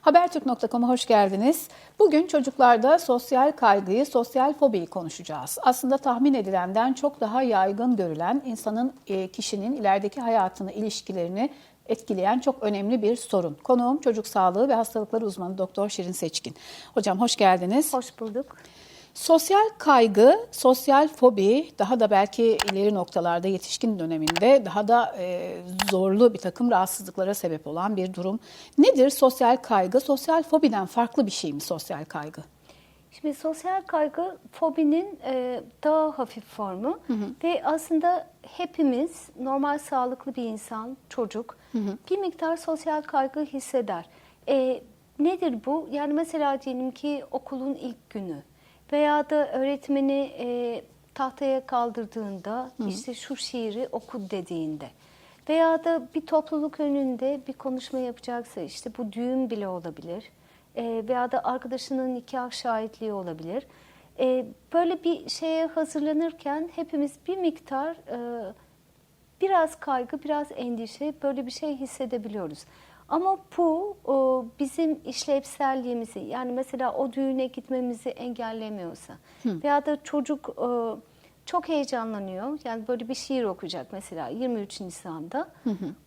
Habertürk.com'a hoş geldiniz. Bugün çocuklarda sosyal kaygıyı, sosyal fobiyi konuşacağız. Aslında tahmin edilenden çok daha yaygın görülen, insanın, e, kişinin ilerideki hayatını, ilişkilerini etkileyen çok önemli bir sorun. Konuğum çocuk sağlığı ve hastalıkları uzmanı Doktor Şirin Seçkin. Hocam hoş geldiniz. Hoş bulduk. Sosyal kaygı, sosyal fobi daha da belki ileri noktalarda yetişkin döneminde daha da e, zorlu bir takım rahatsızlıklara sebep olan bir durum. Nedir sosyal kaygı? Sosyal fobiden farklı bir şey mi sosyal kaygı? Şimdi sosyal kaygı fobinin e, daha hafif formu ve aslında hepimiz normal sağlıklı bir insan, çocuk bir miktar sosyal kaygı hisseder. E, nedir bu? Yani mesela diyelim ki okulun ilk günü veya da öğretmeni e, tahtaya kaldırdığında işte şu şiiri oku dediğinde veya da bir topluluk önünde bir konuşma yapacaksa işte bu düğün bile olabilir e, veya da arkadaşının nikah şahitliği olabilir. E, böyle bir şeye hazırlanırken hepimiz bir miktar e, biraz kaygı, biraz endişe böyle bir şey hissedebiliyoruz. Ama bu bizim işlevselliğimizi yani mesela o düğüne gitmemizi engellemiyorsa veya da çocuk çok heyecanlanıyor. Yani böyle bir şiir okuyacak mesela 23 Nisan'da.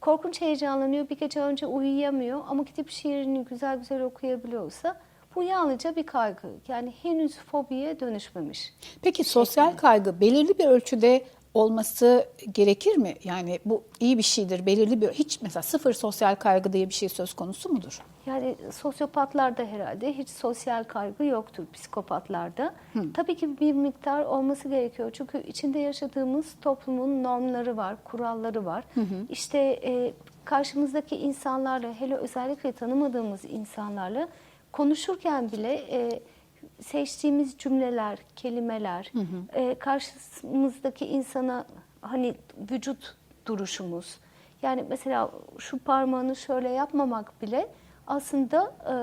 Korkunç heyecanlanıyor. Bir gece önce uyuyamıyor ama gidip şiirini güzel güzel okuyabiliyorsa bu yalnızca bir kaygı. Yani henüz fobiye dönüşmemiş. Peki sosyal kaygı belirli bir ölçüde olması gerekir mi? Yani bu iyi bir şeydir, belirli bir hiç mesela sıfır sosyal kaygı diye bir şey söz konusu mudur? Yani sosyopatlarda herhalde hiç sosyal kaygı yoktur psikopatlarda. Tabii ki bir miktar olması gerekiyor. Çünkü içinde yaşadığımız toplumun normları var, kuralları var. İşte e, karşımızdaki insanlarla, hele özellikle tanımadığımız insanlarla konuşurken bile e, seçtiğimiz cümleler, kelimeler, e, karşımızdaki insana hani vücut duruşumuz. Yani mesela şu parmağını şöyle yapmamak bile aslında e,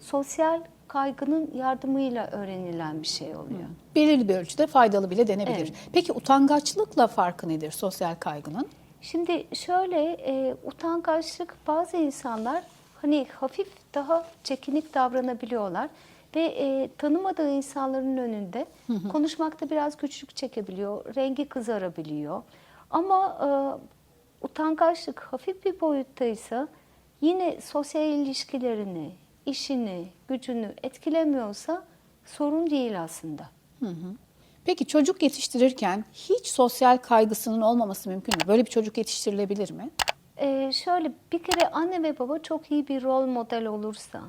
sosyal kaygının yardımıyla öğrenilen bir şey oluyor. Belirli bir ölçüde faydalı bile denebilir. Evet. Peki utangaçlıkla farkı nedir sosyal kaygının? Şimdi şöyle e, utangaçlık bazı insanlar hani hafif daha çekinik davranabiliyorlar ve e, tanımadığı insanların önünde konuşmakta biraz güçlük çekebiliyor, rengi kızarabiliyor. Ama e, utangaçlık hafif bir boyuttaysa yine sosyal ilişkilerini, işini, gücünü etkilemiyorsa sorun değil aslında. Peki çocuk yetiştirirken hiç sosyal kaygısının olmaması mümkün mü? Böyle bir çocuk yetiştirilebilir mi? Ee, şöyle bir kere anne ve baba çok iyi bir rol model olursa.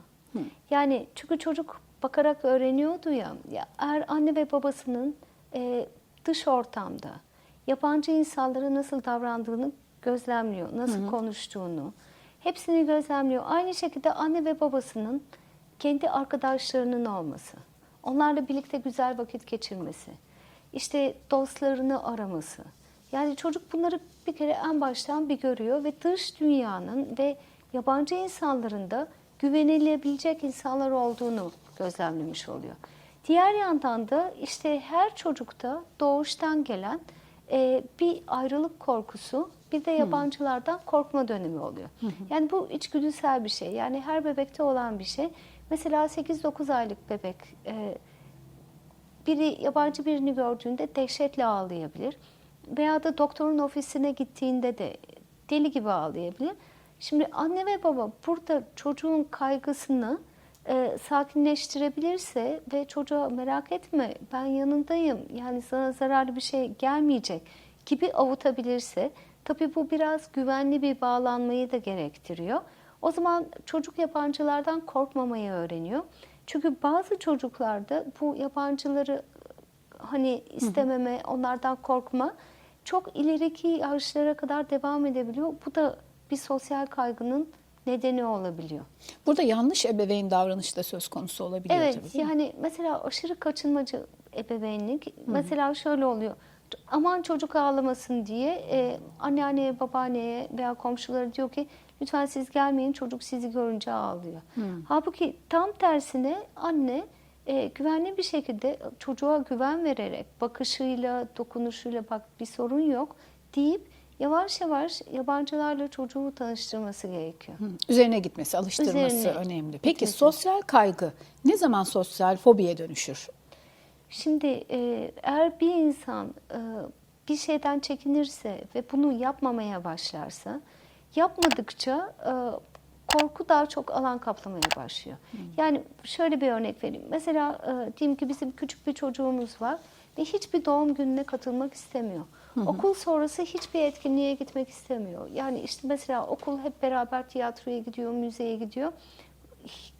Yani çünkü çocuk bakarak öğreniyordu ya. ya eğer anne ve babasının e, dış ortamda yabancı insanlara nasıl davrandığını gözlemliyor, nasıl konuştuğunu, hepsini gözlemliyor. Aynı şekilde anne ve babasının kendi arkadaşlarının olması, onlarla birlikte güzel vakit geçirmesi, işte dostlarını araması. Yani çocuk bunları bir kere en baştan bir görüyor ve dış dünyanın ve yabancı insanların da güvenilebilecek insanlar olduğunu gözlemlemiş oluyor. Diğer yandan da işte her çocukta doğuştan gelen e, bir ayrılık korkusu, bir de yabancılardan korkma dönemi oluyor. Yani bu içgüdüsel bir şey. Yani her bebekte olan bir şey. Mesela 8-9 aylık bebek e, biri yabancı birini gördüğünde dehşetle ağlayabilir. Veya da doktorun ofisine gittiğinde de deli gibi ağlayabilir. Şimdi anne ve baba burada çocuğun kaygısını e, sakinleştirebilirse ve çocuğa merak etme ben yanındayım yani sana zararlı bir şey gelmeyecek gibi avutabilirse tabii bu biraz güvenli bir bağlanmayı da gerektiriyor. O zaman çocuk yabancılardan korkmamayı öğreniyor. Çünkü bazı çocuklarda bu yabancıları hani istememe, onlardan korkma çok ileriki yaşlara kadar devam edebiliyor. Bu da bir sosyal kaygının nedeni olabiliyor. Burada yanlış ebeveyn davranışı da söz konusu olabiliyor Evet tabii. mi? yani mesela aşırı kaçınmacı ebeveynlik mesela şöyle oluyor. Aman çocuk ağlamasın diye e, anneanneye, babaanneye veya komşulara diyor ki lütfen siz gelmeyin çocuk sizi görünce ağlıyor. Halbuki tam tersine anne e, güvenli bir şekilde çocuğa güven vererek bakışıyla, dokunuşuyla bak bir sorun yok deyip yavaş yavaş yabancılarla çocuğu tanıştırması gerekiyor. Hı, Üzerine gitmesi, alıştırması Üzerine önemli. Peki gitmesi. sosyal kaygı ne zaman sosyal fobiye dönüşür? Şimdi e, eğer bir insan e, bir şeyden çekinirse ve bunu yapmamaya başlarsa, yapmadıkça e, korku daha çok alan kaplamaya başlıyor. Yani şöyle bir örnek vereyim. Mesela e, diyelim ki bizim küçük bir çocuğumuz var ve hiçbir doğum gününe katılmak istemiyor. Okul sonrası hiçbir etkinliğe gitmek istemiyor. Yani işte mesela okul hep beraber tiyatroya gidiyor, müzeye gidiyor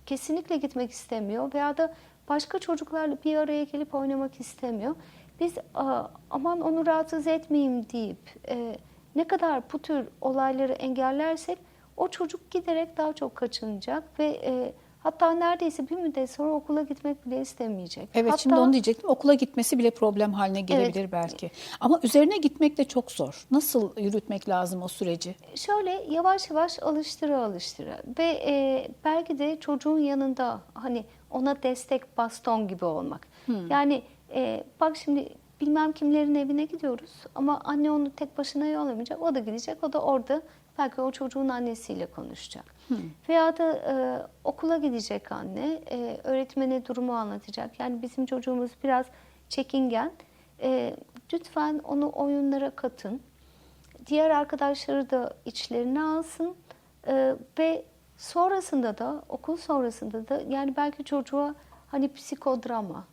kesinlikle gitmek istemiyor veya da başka çocuklarla bir araya gelip oynamak istemiyor. Biz "Aa, aman onu rahatsız etmeyeyim deyip e, ne kadar bu tür olayları engellersek o çocuk giderek daha çok kaçınacak ve e, hatta neredeyse bir müddet sonra okula gitmek bile istemeyecek. Evet hatta, şimdi onu diyecektim. Okula gitmesi bile problem haline gelebilir belki. Ama üzerine gitmek de çok zor. Nasıl yürütmek lazım o süreci? Şöyle yavaş yavaş alıştıra alıştıra ve e, belki de çocuğun yanında hani ona destek baston gibi olmak. Yani e, bak şimdi bilmem kimlerin evine gidiyoruz ama anne onu tek başına yollamayacak. O da gidecek, o da orada belki o çocuğun annesiyle konuşacak. Veya da e, okula gidecek anne, e, öğretmene durumu anlatacak. Yani bizim çocuğumuz biraz çekingen. E, lütfen onu oyunlara katın diğer arkadaşları da içlerine alsın Ee, ve sonrasında da okul sonrasında da yani belki çocuğa hani psikodrama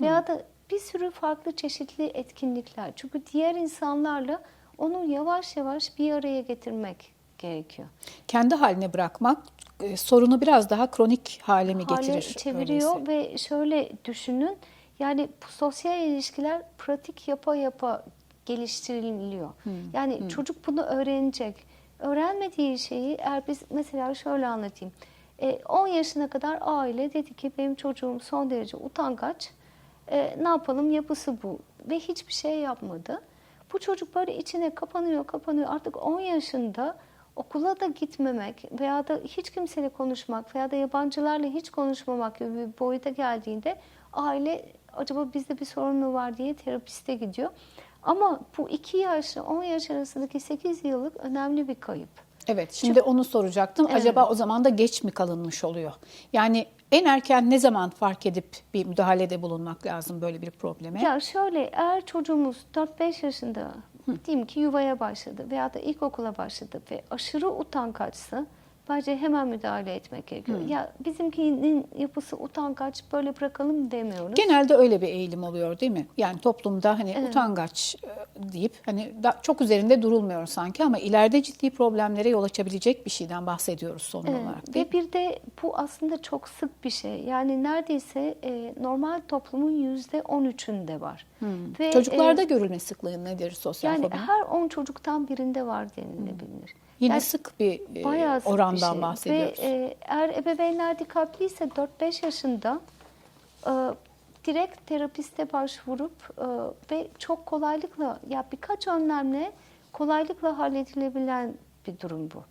veya da bir sürü farklı çeşitli etkinlikler. Çünkü diğer insanlarla onu yavaş yavaş bir araya getirmek gerekiyor. Kendi haline bırakmak e, sorunu biraz daha kronik hale mi hale getirir? çeviriyor öyleyse? ve şöyle düşünün yani bu sosyal ilişkiler pratik yapa yapa geliştiriliyor. Yani çocuk bunu öğrenecek. Öğrenmediği şeyi eğer biz mesela şöyle anlatayım. E, 10 yaşına kadar aile dedi ki benim çocuğum son derece utangaç. E, ne yapalım yapısı bu ve hiçbir şey yapmadı. Bu çocuk böyle içine kapanıyor kapanıyor artık 10 yaşında okula da gitmemek veya da hiç kimseyle konuşmak veya da yabancılarla hiç konuşmamak gibi bir boyuta geldiğinde aile acaba bizde bir sorun mu var diye terapiste gidiyor. Ama bu 2 yaşla 10 yaş arasındaki 8 yıllık önemli bir kayıp. Evet, şimdi onu soracaktım. Evet. Acaba o zaman da geç mi kalınmış oluyor? Yani en erken ne zaman fark edip bir müdahalede bulunmak lazım böyle bir probleme? Ya şöyle eğer çocuğumuz 4-5 yaşında diyelim ki yuvaya başladı veya da ilkokula başladı ve aşırı utangaçsa bence hemen müdahale etmek gerekiyor. Ya bizimkinin yapısı utangaç böyle bırakalım demiyoruz. Genelde öyle bir eğilim oluyor değil mi? Yani toplumda hani utangaç e, deyip hani çok üzerinde durulmuyor sanki ama ileride ciddi problemlere yol açabilecek bir şeyden bahsediyoruz son Evet, olarak. Ve bir de bu aslında çok sık bir şey. Yani neredeyse e, normal toplumun yüzde 13'ünde var. Ve, mi? Çocuklarda e, görülme sıklığı nedir sosyal yani fobinin? her 10 çocuktan birinde var denilebilir. Yine Yani sık bir e, sık bir orandan şey. bahsediyoruz. Ve e, eğer ebeveynler dikkatliyse 4-5 yaşında e, direkt terapiste başvurup e, ve çok kolaylıkla ya birkaç önlemle kolaylıkla halledilebilen bir durum bu.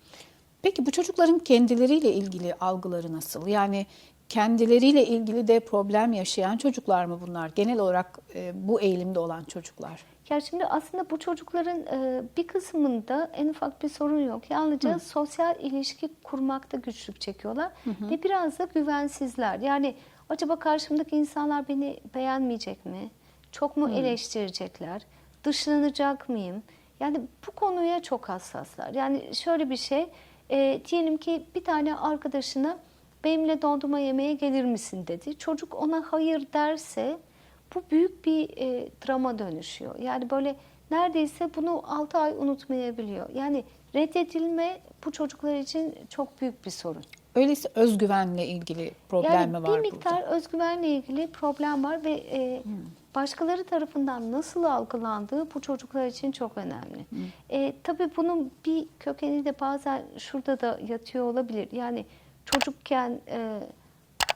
Peki bu çocukların kendileriyle ilgili algıları nasıl? Yani kendileriyle ilgili de problem yaşayan çocuklar mı bunlar? Genel olarak e, bu eğilimde olan çocuklar. Ya şimdi aslında bu çocukların e, bir kısmında en ufak bir sorun yok. Yalnızca sosyal ilişki kurmakta güçlük çekiyorlar ve biraz da güvensizler. Yani acaba karşımdaki insanlar beni beğenmeyecek mi? Çok mu eleştirecekler? Dışlanacak mıyım? Yani bu konuya çok hassaslar. Yani şöyle bir şey, e, diyelim ki bir tane arkadaşına benimle dondurma yemeye gelir misin dedi. Çocuk ona hayır derse bu büyük bir e, drama dönüşüyor. Yani böyle neredeyse bunu 6 ay unutmayabiliyor. Yani reddedilme bu çocuklar için çok büyük bir sorun. Öyleyse özgüvenle ilgili problem yani mi bir var miktar burada? özgüvenle ilgili problem var ve e, başkaları tarafından nasıl algılandığı bu çocuklar için çok önemli. E, tabii bunun bir kökeni de bazen şurada da yatıyor olabilir. Yani çocukken e,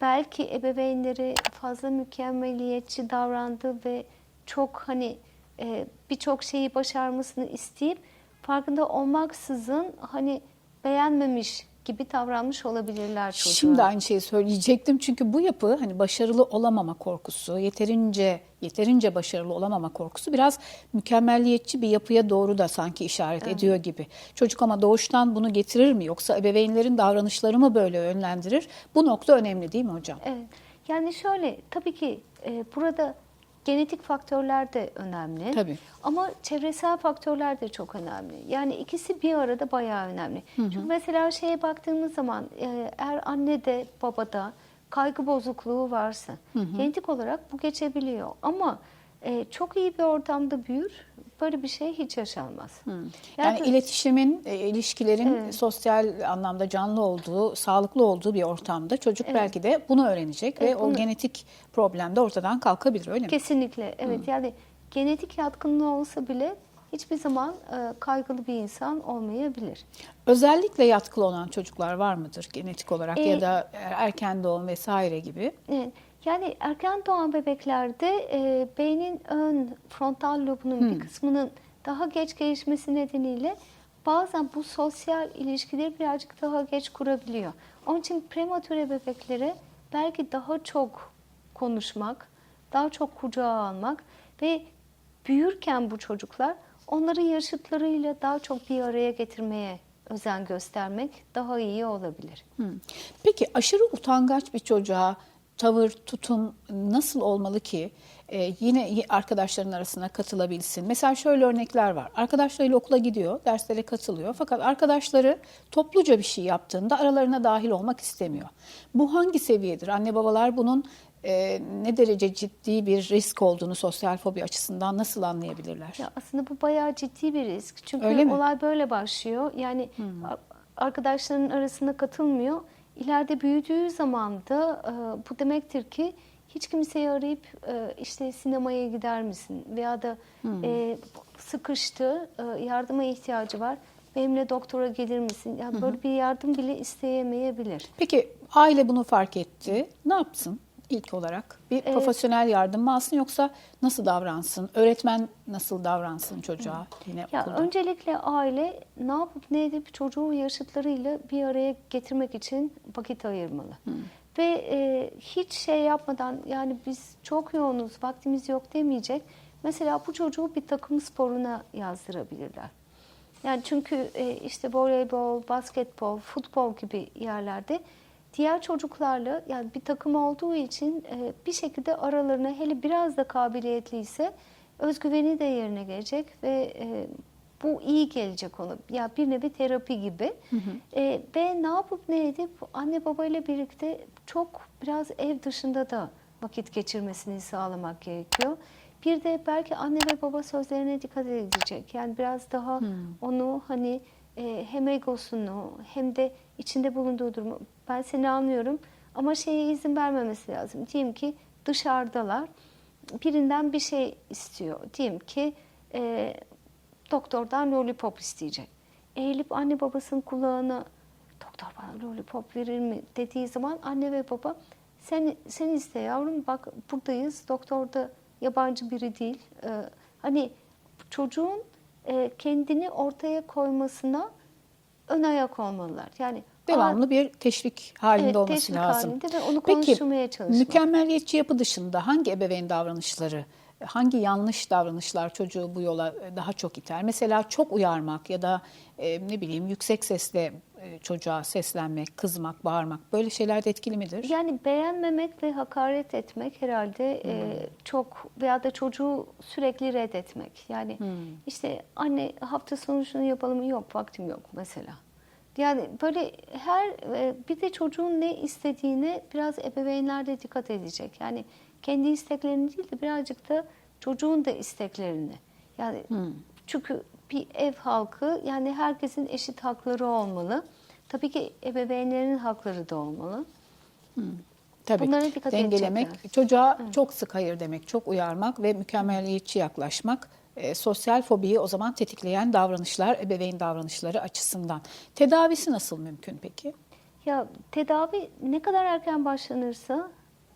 belki ebeveynleri fazla mükemmeliyetçi davrandı ve çok hani e, birçok şeyi başarmasını isteyip farkında olmaksızın hani beğenmemiş gibi davranmış olabilirler çocuğa. Şimdi aynı şeyi söyleyecektim çünkü bu yapı hani başarılı olamama korkusu, yeterince yeterince başarılı olamama korkusu biraz mükemmelliyetçi bir yapıya doğru da sanki işaret ediyor gibi. Çocuk ama doğuştan bunu getirir mi yoksa ebeveynlerin davranışları mı böyle yönlendirir? Bu nokta önemli değil mi hocam? Evet. Yani şöyle tabii ki e, burada genetik faktörler de önemli. Tabii. Ama çevresel faktörler de çok önemli. Yani ikisi bir arada bayağı önemli. Çünkü mesela şeye baktığımız zaman e, eğer annede babada kaygı bozukluğu varsa genetik olarak bu geçebiliyor. Ama e, çok iyi bir ortamda büyür böyle bir şey hiç yaşanmaz. Yani, tabii- iletişimin, e, ilişkilerin Evet. sosyal anlamda canlı olduğu, sağlıklı olduğu bir ortamda çocuk belki de bunu öğrenecek ve Evet, o bunu- genetik problem de ortadan kalkabilir öyle mi? Kesinlikle evet yani genetik yatkınlığı olsa bile hiçbir zaman e, kaygılı bir insan olmayabilir. Özellikle yatkılı olan çocuklar var mıdır genetik olarak E, ya da erken doğum vesaire gibi? Evet. Yani erken doğan bebeklerde e, beynin ön frontal lobunun bir kısmının daha geç gelişmesi nedeniyle bazen bu sosyal ilişkileri birazcık daha geç kurabiliyor. Onun için prematüre bebeklere belki daha çok konuşmak, daha çok kucağa almak ve büyürken bu çocuklar onları yaşıtlarıyla daha çok bir araya getirmeye özen göstermek daha iyi olabilir. Hı. Peki aşırı utangaç bir çocuğa tavır, tutum nasıl olmalı ki e, yine arkadaşların arasına katılabilsin? Mesela şöyle örnekler var. Arkadaşlarıyla okula gidiyor, derslere katılıyor. Fakat arkadaşları topluca bir şey yaptığında aralarına dahil olmak istemiyor. Bu hangi seviyedir? Anne babalar bunun e, ne derece ciddi bir risk olduğunu sosyal fobi açısından nasıl anlayabilirler? Ya aslında bu bayağı ciddi bir risk. Çünkü olay böyle başlıyor. Yani a- arkadaşlarının arasına katılmıyor. İleride büyüdüğü zaman da e, bu demektir ki hiç kimseyi arayıp e, işte sinemaya gider misin veya da e, sıkıştı, e, yardıma ihtiyacı var. Benimle doktora gelir misin? Yani böyle bir yardım bile isteyemeyebilir. Peki aile bunu fark etti. Ne yapsın ilk olarak? Bir profesyonel yardım mı alsın yoksa nasıl davransın? Öğretmen nasıl davransın çocuğa yine Ya okulda? öncelikle aile ne yapıp ne edip çocuğu yaşıtlarıyla bir araya getirmek için vakit ayırmalı. Ve e, hiç şey yapmadan yani biz çok yoğunuz, vaktimiz yok demeyecek. Mesela bu çocuğu bir takım sporuna yazdırabilirler. Yani çünkü e, işte voleybol, basketbol, futbol gibi yerlerde diğer çocuklarla yani bir takım olduğu için e, bir şekilde aralarına hele biraz da kabiliyetliyse özgüveni de yerine gelecek ve e, bu iyi gelecek ona. Ya bir nevi terapi gibi. E, ve ne yapıp ne edip anne babayla birlikte çok biraz ev dışında da vakit geçirmesini sağlamak gerekiyor. Bir de belki anne ve baba sözlerine dikkat edecek. Yani biraz daha onu hani e, hem egosunu hem de içinde bulunduğu durumu ben seni anlıyorum ama şeye izin vermemesi lazım. Diyelim ki dışarıdalar birinden bir şey istiyor. Diyelim ki e, doktordan lollipop isteyecek. Eğilip anne babasının kulağına doktor bana lollipop verir mi dediği zaman anne ve baba sen sen iste yavrum bak buradayız doktor da yabancı biri değil. Ee, hani çocuğun e, kendini ortaya koymasına ön ayak olmalılar. Yani Devamlı bir teşvik halinde Evet, olması teşvik lazım. halinde ve onu Peki, konuşturmaya çalışmak. mükemmeliyetçi yapı dışında hangi ebeveyn davranışları, hangi yanlış davranışlar çocuğu bu yola daha çok iter? Mesela çok uyarmak ya da e, ne bileyim yüksek sesle e, çocuğa seslenmek, kızmak, bağırmak böyle şeyler de etkili midir? Yani beğenmemek ve hakaret etmek herhalde e, çok veya da çocuğu sürekli reddetmek. Yani işte anne hafta sonu şunu yapalım? Yok vaktim yok mesela. Yani böyle her e, bir de çocuğun ne istediğine biraz ebeveynler de dikkat edecek. Yani kendi isteklerini değil de birazcık da çocuğun da isteklerini. Yani çünkü bir ev halkı yani herkesin eşit hakları olmalı. Tabii ki ebeveynlerin hakları da olmalı. Tabii. Bunlara dikkat Dengelemek, edecekler. çocuğa çok sık hayır demek, çok uyarmak ve mükemmeliyetçi yaklaşmak e, sosyal fobiyi o zaman tetikleyen davranışlar, ebeveyn davranışları açısından. Tedavisi nasıl mümkün peki? Ya tedavi ne kadar erken başlanırsa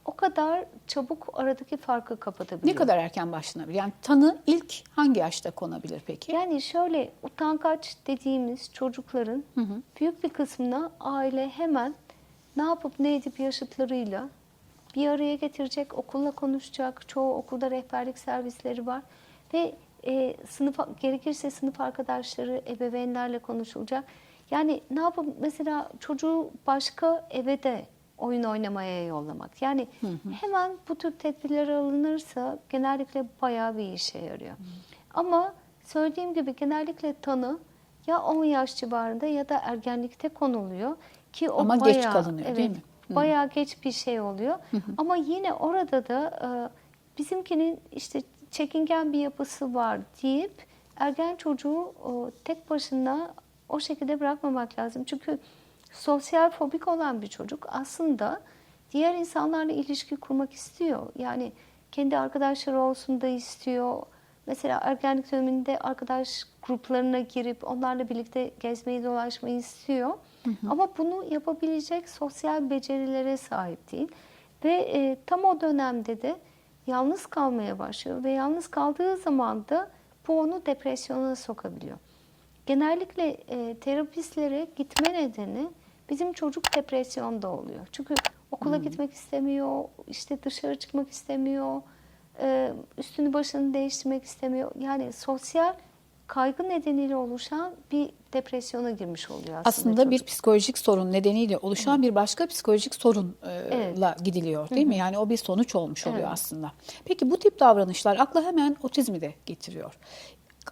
o kadar çabuk aradaki farkı kapatabiliyor. Ne kadar erken başlanabilir? Yani tanı ilk hangi yaşta konabilir peki? Yani şöyle utangaç dediğimiz çocukların büyük bir kısmına aile hemen ne yapıp ne edip yaşıtlarıyla bir araya getirecek, okulla konuşacak. Çoğu okulda rehberlik servisleri var ve e, sınıf gerekirse sınıf arkadaşları, ebeveynlerle konuşulacak. Yani ne yapıp mesela çocuğu başka eve de oyun oynamaya yollamak. Yani hemen bu tür tedbirler alınırsa genellikle bayağı bir işe yarıyor. Ama söylediğim gibi genellikle tanı ya 10 yaş civarında ya da ergenlikte konuluyor ki o Ama geç bayağı, kalınıyor, değil evet, mi? Hı. Bayağı geç bir şey oluyor. Ama yine orada da e, bizimkinin işte çekingen bir yapısı var deyip ergen çocuğu o, tek başına o şekilde bırakmamak lazım. Çünkü sosyal fobik olan bir çocuk aslında diğer insanlarla ilişki kurmak istiyor. Yani kendi arkadaşları olsun da istiyor. Mesela ergenlik döneminde arkadaş gruplarına girip onlarla birlikte gezmeyi dolaşmayı istiyor. Ama bunu yapabilecek sosyal becerilere sahip değil. Ve e, tam o dönemde de yalnız kalmaya başlıyor ve yalnız kaldığı zaman da bu onu depresyona sokabiliyor. Genellikle e, terapistlere gitme nedeni bizim çocuk depresyonda oluyor. Çünkü okula gitmek istemiyor, işte dışarı çıkmak istemiyor, e, üstünü başını değiştirmek istemiyor. Yani sosyal kaygı nedeniyle oluşan bir depresyona girmiş oluyor aslında. Aslında bir çocuk. psikolojik sorun nedeniyle oluşan bir başka psikolojik sorunla Evet. gidiliyor değil mi? Yani o bir sonuç olmuş oluyor Evet. aslında. Peki bu tip davranışlar akla hemen otizmi de getiriyor.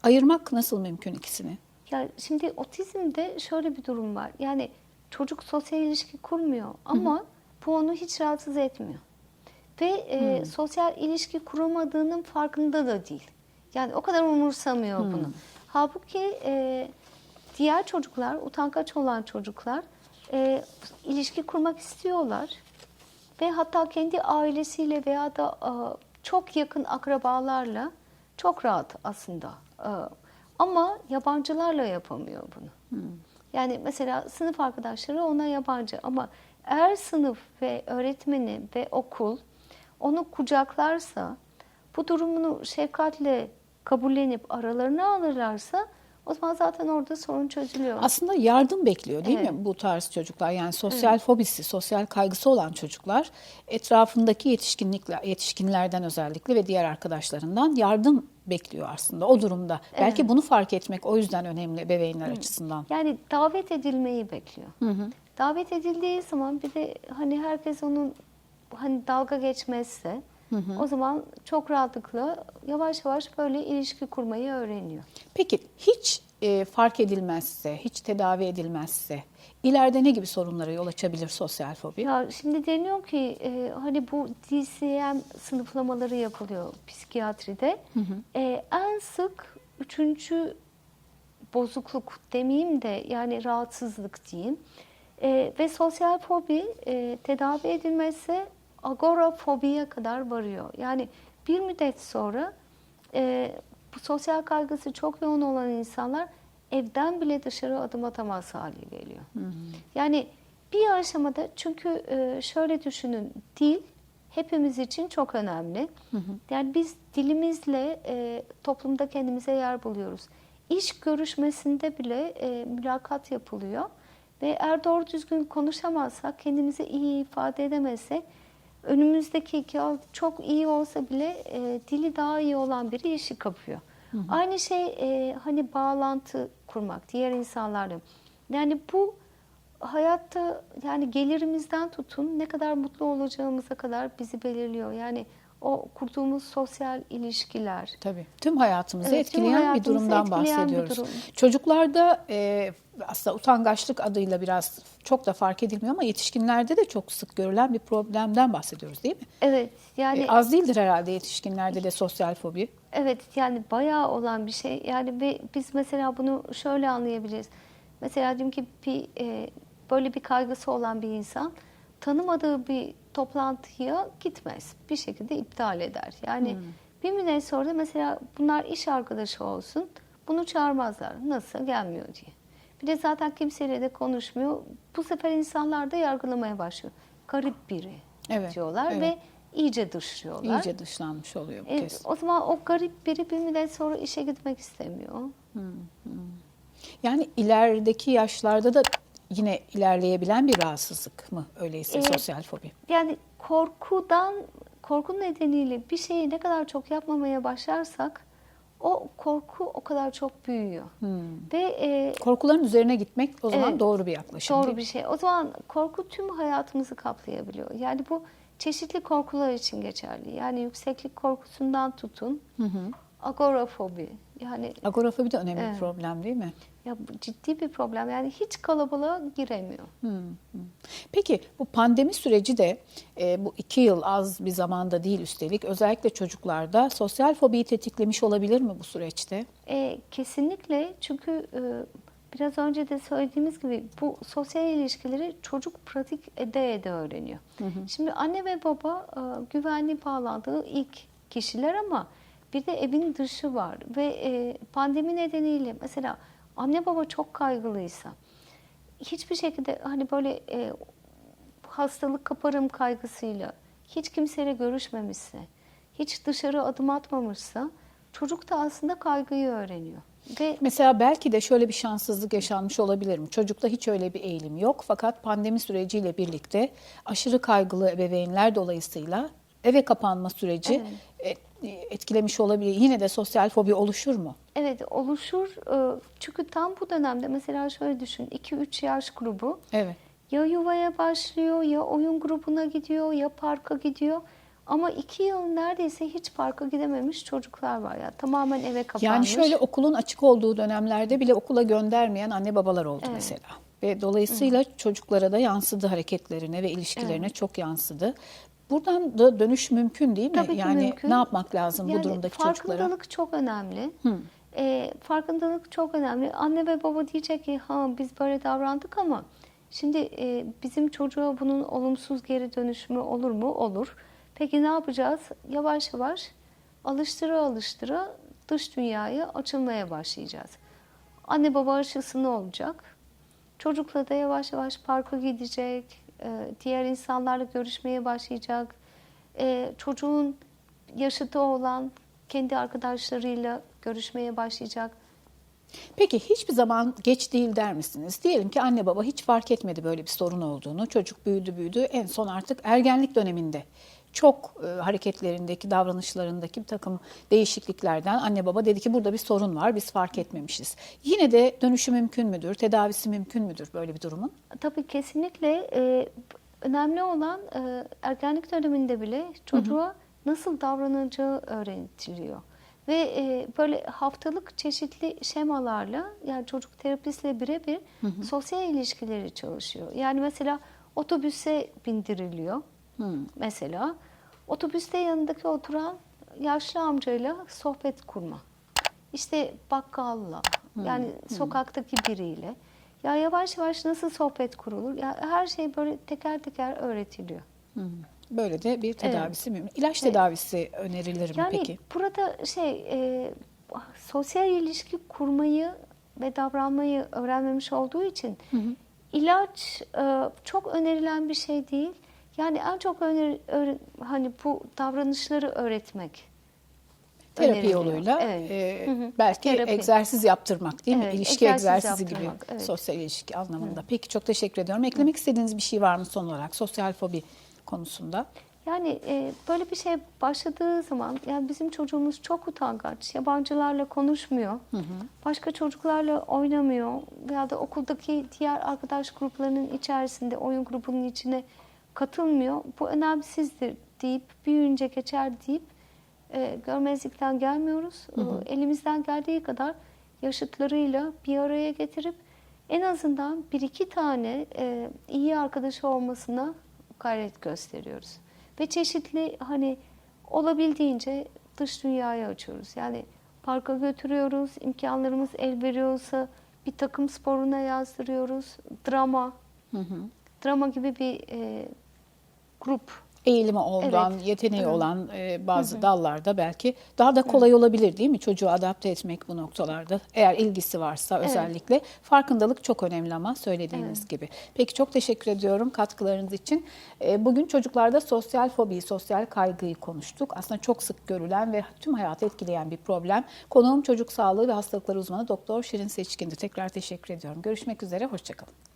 Ayırmak nasıl mümkün ikisini? Ya şimdi otizmde şöyle bir durum var. Yani çocuk sosyal ilişki kurmuyor ama bu onu hiç rahatsız etmiyor. Ve e, sosyal ilişki kuramadığının farkında da değil. Yani o kadar umursamıyor bunu. Halbuki e, diğer çocuklar, utangaç olan çocuklar e, ilişki kurmak istiyorlar. Ve hatta kendi ailesiyle veya da e, çok yakın akrabalarla çok rahat aslında. E, Ama yabancılarla yapamıyor bunu. Yani mesela sınıf arkadaşları ona yabancı ama eğer sınıf ve öğretmeni ve okul onu kucaklarsa, bu durumunu şefkatle kabullenip aralarına alırlarsa o zaman zaten orada sorun çözülüyor. Aslında yardım bekliyor değil Evet. mi bu tarz çocuklar? Yani sosyal fobisi, sosyal kaygısı olan çocuklar etrafındaki yetişkinlikler, yetişkinlerden özellikle ve diğer arkadaşlarından yardım bekliyor aslında o durumda. Belki bunu fark etmek o yüzden önemli ebeveynler açısından. Yani davet edilmeyi bekliyor. Davet edildiği zaman bir de hani herkes onun hani dalga geçmezse o zaman çok rahatlıkla yavaş yavaş böyle ilişki kurmayı öğreniyor. Peki hiç e, fark edilmezse, hiç tedavi edilmezse ileride ne gibi sorunlara yol açabilir sosyal fobi? Ya şimdi deniyor ki e, hani bu DCM sınıflamaları yapılıyor psikiyatride. E, en sık üçüncü bozukluk demeyeyim de yani rahatsızlık diyeyim. E, ve sosyal fobi e, tedavi edilmezse agorafobiye kadar varıyor. Yani bir müddet sonra e, bu sosyal kaygısı çok yoğun olan insanlar evden bile dışarı adım atamaz hale geliyor. Yani bir aşamada çünkü e, şöyle düşünün dil hepimiz için çok önemli. Yani biz dilimizle e, toplumda kendimize yer buluyoruz. İş görüşmesinde bile e, mülakat yapılıyor ve eğer doğru düzgün konuşamazsak, kendimizi iyi ifade edemezsek önümüzdeki kağıt çok iyi olsa bile e, dili daha iyi olan biri işi kapıyor. Aynı şey e, hani bağlantı kurmak diğer insanlarla. Yani bu hayatta yani gelirimizden tutun ne kadar mutlu olacağımıza kadar bizi belirliyor. Yani o kurduğumuz sosyal ilişkiler. Tabii. Tüm hayatımızı Evet, tüm etkileyen bir hayatımızı durumdan etkileyen bir bahsediyoruz. durum. Çocuklarda e, aslında utangaçlık adıyla biraz çok da fark edilmiyor ama yetişkinlerde de çok sık görülen bir problemden bahsediyoruz değil mi? Evet yani E, az değildir herhalde yetişkinlerde de sosyal fobi. Evet yani bayağı olan bir şey. Yani biz mesela bunu şöyle anlayabiliriz. Mesela diyelim ki bir e, böyle bir kaygısı olan bir insan tanımadığı bir toplantıya gitmez. Bir şekilde iptal eder. Yani bir müddet sonra mesela bunlar iş arkadaşı olsun. Bunu çağırmazlar. Nasıl gelmiyor diye. Bir de zaten kimseyle de konuşmuyor. Bu sefer insanlar da yargılamaya başlıyor. Garip biri. Evet, diyorlar evet. ve iyice dışlıyorlar. İyice dışlanmış oluyor bu E, kez. o zaman o garip biri bir müddet sonra işe gitmek istemiyor. Yani ilerideki yaşlarda da yine ilerleyebilen bir rahatsızlık mı öyleyse Ee, sosyal fobi? Yani korkudan, korku nedeniyle bir şeyi ne kadar çok yapmamaya başlarsak o korku o kadar çok büyüyor. Ve e, Korkuların üzerine gitmek o zaman Evet, doğru bir yaklaşım. doğru bir şey. O zaman korku tüm hayatımızı kaplayabiliyor. Yani bu çeşitli korkular için geçerli. Yani yükseklik korkusundan tutun, agorafobi. Yani Agorafobi de önemli bir Evet. problem değil mi? ya bu ciddi bir problem. Yani hiç kalabalığa giremiyor. Peki bu pandemi süreci de e, bu iki yıl az bir zamanda değil üstelik özellikle çocuklarda sosyal fobiyi tetiklemiş olabilir mi bu süreçte? E, kesinlikle çünkü e, biraz önce de söylediğimiz gibi bu sosyal ilişkileri çocuk pratik ede ede öğreniyor. Şimdi anne ve baba e, güvenli bağlandığı ilk kişiler ama bir de evin dışı var ve e, pandemi nedeniyle mesela anne baba çok kaygılıysa hiçbir şekilde hani böyle e, hastalık kaparım kaygısıyla hiç kimseyle görüşmemişse, hiç dışarı adım atmamışsa çocuk da aslında kaygıyı öğreniyor. Ve Mesela belki de şöyle bir şanssızlık yaşanmış olabilir mi? Çocukta hiç öyle bir eğilim yok fakat pandemi süreciyle birlikte aşırı kaygılı ebeveynler dolayısıyla eve kapanma süreci et- etkilemiş olabilir. Yine de sosyal fobi oluşur mu? evet oluşur e, çünkü tam bu dönemde mesela şöyle düşün 2-3 yaş grubu Evet. ya yuvaya başlıyor ya oyun grubuna gidiyor ya parka gidiyor. Ama iki yıl neredeyse hiç parka gidememiş çocuklar var ya. Tamamen eve kapanmış. Yani şöyle okulun açık olduğu dönemlerde bile okula göndermeyen anne babalar oldu mesela. Ve dolayısıyla çocuklara da yansıdı hareketlerine ve ilişkilerine çok yansıdı. Buradan da dönüş mümkün değil mi? Tabii ki yani mümkün. ne yapmak lazım Yani bu durumdaki çocuklara? farkındalık çok önemli. Ee, farkındalık çok önemli. Anne ve baba diyecek ki ha biz böyle davrandık ama şimdi e, bizim çocuğa bunun olumsuz geri dönüşümü olur mu? Olur. Peki ne yapacağız? Yavaş yavaş alıştıra alıştıra dış dünyaya açılmaya başlayacağız. Anne baba aşısı ne olacak? Çocukla da yavaş yavaş parka gidecek, e, diğer insanlarla görüşmeye başlayacak. E, Çocuğun yaşıtı olan kendi arkadaşlarıyla görüşmeye başlayacak. Peki hiçbir zaman geç değil der misiniz? Diyelim ki anne baba hiç fark etmedi böyle bir sorun olduğunu. Çocuk büyüdü büyüdü en son artık ergenlik döneminde çok e, hareketlerindeki, davranışlarındaki bir takım değişikliklerden anne baba dedi ki burada bir sorun var biz fark etmemişiz. Yine de dönüşü mümkün müdür? Tedavisi mümkün müdür böyle bir durumun? Tabii kesinlikle e, önemli olan e, ergenlik döneminde bile çocuğa nasıl davranacağı öğretiliyor. Ve e, böyle haftalık çeşitli şemalarla yani çocuk terapistle birebir sosyal ilişkileri çalışıyor. Yani mesela otobüse bindiriliyor mesela. Otobüste yanındaki oturan yaşlı amcayla sohbet kurma. İşte bakkalla yani sokaktaki biriyle. Ya yavaş yavaş nasıl sohbet kurulur? Ya her şey böyle teker teker öğretiliyor. Böyle de bir tedavisi mümkün. İlaç tedavisi önerilir mi Yani peki? burada şey e, sosyal ilişki kurmayı ve davranmayı öğrenmemiş olduğu için ilaç e, çok önerilen bir şey değil. Yani en çok öner, öğre- hani bu davranışları öğretmek. Terapi öneriliyor. yoluyla Evet. e, Hı hı. belki Terapi. egzersiz yaptırmak değil mi? Evet, İlişki egzersiz egzersizi gibi yaptırmak, evet. sosyal ilişki anlamında. Peki çok teşekkür ediyorum. Eklemek istediğiniz bir şey var mı son olarak sosyal fobi konusunda? Yani e, böyle bir şey başladığı zaman yani bizim çocuğumuz çok utangaç, yabancılarla konuşmuyor, başka çocuklarla oynamıyor veya da okuldaki diğer arkadaş gruplarının içerisinde oyun grubunun içine katılmıyor. Bu önemsizdir deyip büyüyünce geçer deyip e, görmezlikten gelmiyoruz. E, elimizden geldiği kadar yaşıtlarıyla bir araya getirip en azından bir iki tane e, iyi arkadaşı olmasına gayret gösteriyoruz. Ve çeşitli hani olabildiğince dış dünyaya açıyoruz. Yani parka götürüyoruz, imkanlarımız el veriyorsa bir takım sporuna yazdırıyoruz. Drama, drama gibi bir e, grup eğilimi olan, Evet. yeteneği olan e, bazı dallarda belki daha da kolay olabilir değil mi? Çocuğu adapte etmek bu noktalarda. Eğer ilgisi varsa özellikle. Farkındalık çok önemli ama söylediğiniz gibi. Peki çok teşekkür ediyorum katkılarınız için. E, bugün çocuklarda sosyal fobi, sosyal kaygıyı konuştuk. Aslında çok sık görülen ve tüm hayatı etkileyen bir problem. Konuğum çocuk sağlığı ve hastalıkları uzmanı Doktor Şirin Seçkin'di. Tekrar teşekkür ediyorum. Görüşmek üzere, hoşçakalın.